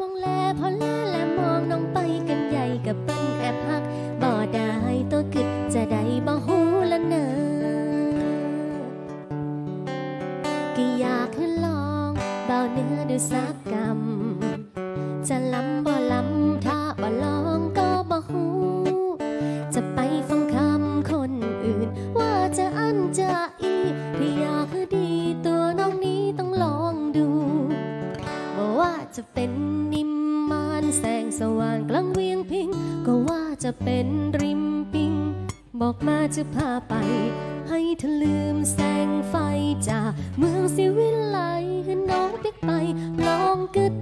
มองแลพอแลและมองน้องไปกันใหญ่กับเปิ้นแอบหักบ่ได้ตัวกึดจะได้บ่หูละเนอก็อยากให้ลองเบาเนื้อดูสักกรจะล้ำบ่ล้ำ จะเป็นนิมมานแสงสว่างกลางเวียงพิง ก็ว่าจะเป็นริมปิง บอกมาจะพาไป ให้เธอลืมแสงไฟจากเมืองสิวิไลให้น้องได้ไปลองกึด